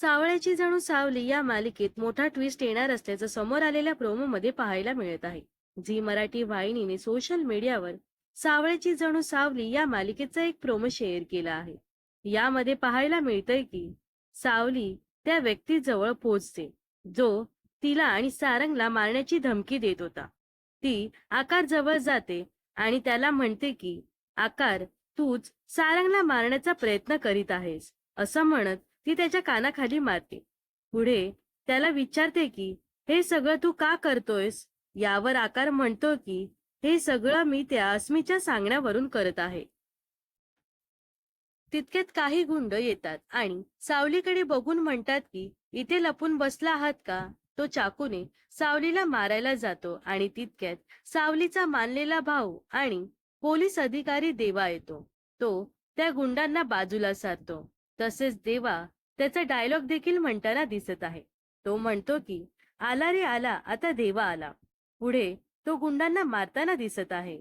सावळ्याची जणू सावली या मालिकेत मोठा ट्विस्ट येणार असल्याचं समोर आलेल्या प्रोमोमध्ये पाहायला मिळत आहे. झी मराठी वाहिनीने सोशल मीडियावर सावळ्याची जणू सावली या मालिकेचा एक प्रोमो शेअर केला आहे. यामध्ये पाहायला मिळतंय की सावली त्या व्यक्तीजवळ पोहोचते जो तिला आणि सारंगला मारण्याची धमकी देत होता. ती आकार जवळ जाते आणि त्याला म्हणते की आकार तूच सारंगला मारण्याचा प्रयत्न करीत आहेस असं म्हणत ती त्याच्या कानाखाली मारते. पुढे त्याला विचारते की हे सगळं तू का करतोयस? यावर आकार म्हणतो की हे सगळं मी त्या अस्मीच्या सांगण्यावरून करत आहे. तितक्यात काही गुंड येतात आणि सावलीकडे बघून म्हणतात की इथे लपून बसला आहात का? तो चाकूने सावलीला मारायला जातो आणि तितक्यात सावलीचा मानलेला भाऊ आणि पोलीस अधिकारी देवा येतो. तो त्या गुंडांना बाजूला सारतो. तसेच देवा त्याचा डायलॉग देखील म्हणताना दिसत आहे. तो म्हणतो की आला रे आला आता देवा आला. पुढे तो गुंडांना मारताना दिसत आहे.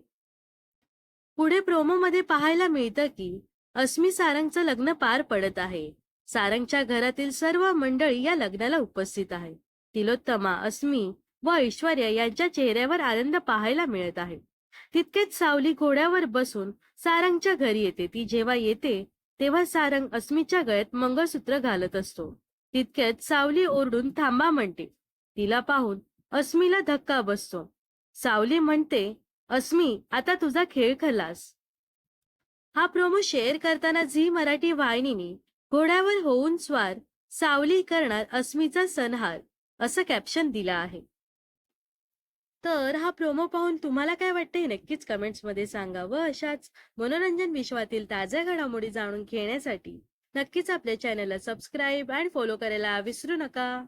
पुढे प्रोमो मध्ये पाहायला मिळतं की अस्मी सारंगचं लग्न पार पडत आहे. सारंगच्या घरातील सर्व मंडळी या लग्नाला उपस्थित आहे तिलोत्तमा अस्मी व ऐश्वर्या यांच्या चेहऱ्यावर आनंद पाहायला मिळत आहे. तितकेच सावली घोड्यावर बसून सारंगच्या घरी येते. ती जेव्हा येते तेव्हा सारंग अस्मीच्या गळ्यात मंगळसूत्र घालत असतो. तितक्यात सावली ओरडून थांबा म्हणते. तिला पाहून अस्मीला धक्का बसतो. सावली म्हणते अस्मी आता तुझा खेळ खलास हा प्रोमो शेअर करताना झी मराठी वाहिनीने घोड्यावर होऊन स्वार सावली करणार अस्मीचा सणहार असं कॅप्शन दिलं आहे. तर हा प्रोमो पाहून तुम्हाला काय वाटते हे नक्कीच कमेंट्समध्ये सांगा व अशाच मनोरंजन विश्वातील ताज्या घडामोडी जाणून घेण्यासाठी नक्कीच आपल्या चॅनलला सबस्क्राईब अँड फॉलो करायला विसरू नका.